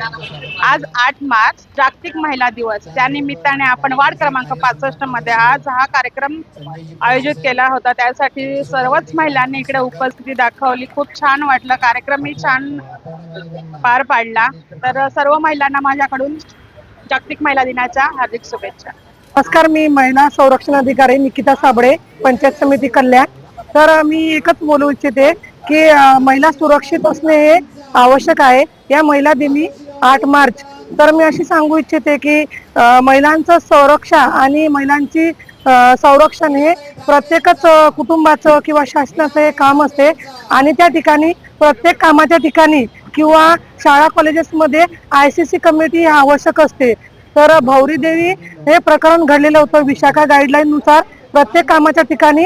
आज आठ मार्च जागतिक महिला दिवस. त्यानिमित्ताने आपण वार्ड क्रमांक पासष्टमध्ये आज हा कार्यक्रम आयोजित केला होता. त्यासाठी सर्वच महिलांनी इकडे उपस्थिती दाखवली. खूप छान वाटलं. कार्यक्रमही छान पार पाडला. तर सर्व महिलांना माझ्याकडून जागतिक महिला दिनाच्या हार्दिक शुभेच्छा. नमस्कार मी महिला संरक्षण अधिकारी निकिता साबळे पंचायत समिती कल्याण. तर मी एकच बोलू इच्छिते की महिला सुरक्षित असणे हे आवश्यक आहे. या महिला दिनी आठ मार्च. तर मी अशी सांगू इच्छिते की महिलांचं संरक्षण आणि महिलांची संरक्षण हे प्रत्येकच कुटुंबाचं किंवा शासनाचं हे काम असते. आणि त्या ठिकाणी प्रत्येक कामाच्या ठिकाणी किंवा शाळा कॉलेजेसमध्ये आय सी सी कमिटी आवश्यक असते. तर भौरी देवी हे प्रकरण घडलेलं होतं विशाखा गाईडलाईननुसार प्रत्येक कामाच्या ठिकाणी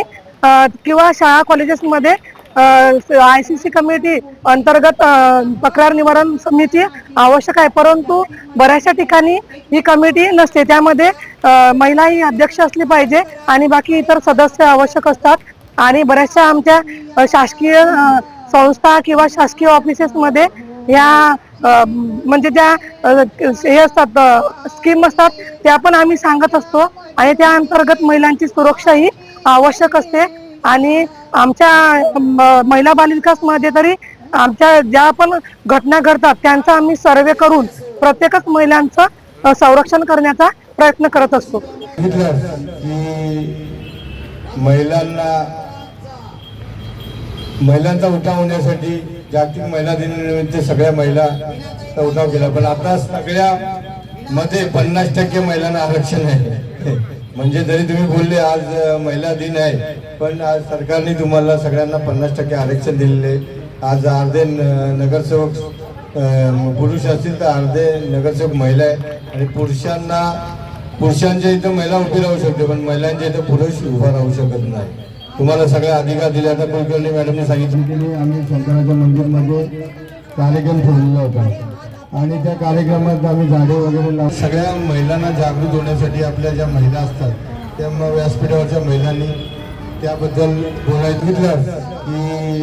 किंवा शाळा कॉलेजेसमध्ये आय सी सी कमिटी अंतर्गत तक्रार निवारण समिती आवश्यक आहे. परंतु बऱ्याचशा ठिकाणी ही कमिटी नसते. त्यामध्ये महिला ही अध्यक्ष असली पाहिजे आणि बाकी इतर सदस्य आवश्यक असतात. आणि बऱ्याचशा आमच्या शासकीय संस्था किंवा शासकीय ऑफिसेसमध्ये या म्हणजे ज्या हे असतात स्कीम असतात त्या पण आम्ही सांगत असतो. आणि त्या अंतर्गत महिलांची सुरक्षा ही आवश्यक असते. आणि आमच्या महिला बालविकासमध्ये तरी आमच्या ज्या पण घटना घडतात त्यांचा आम्ही सर्वे करून प्रत्येकच महिलांचं संरक्षण करण्याचा प्रयत्न करत असतो. महिलांना महिलांचा उठाव होण्यासाठी जागतिक महिला दिनानिमित्त सगळ्या महिलांचा उठाव केला. पण आता सगळ्या मध्ये पन्नास टक्के महिलांना आरक्षण आहे. म्हणजे जरी तुम्ही बोलले आज महिला दिन आहे पण आज सरकारने तुम्हाला सगळ्यांना पन्नास टक्के आरक्षण दिलेले आहे. आज अर्धे न- नगरसेवक पुरुष असतील तर अर्धे नगरसेवक महिला आहे. आणि पुरुषांना पुरुषांच्या इथं महिला उभी राहू शकते पण महिलांच्या इथं पुरुष उभा राहू शकत नाही. तुम्हाला सगळ्या अधिकार दिले. आता कुलकर्णी मॅडमने सांगितलं की आम्ही शंकराच्या मंदिरमध्ये कार्यक्रम ठेवलेला होता. आणि त्या कार्यक्रमात आम्ही झाडे वगैरे लाव सगळ्या महिलांना जागृत होण्यासाठी आपल्या ज्या महिला असतात त्या मग व्यासपीठावरच्या महिलांनी त्याबद्दल बोलायचं की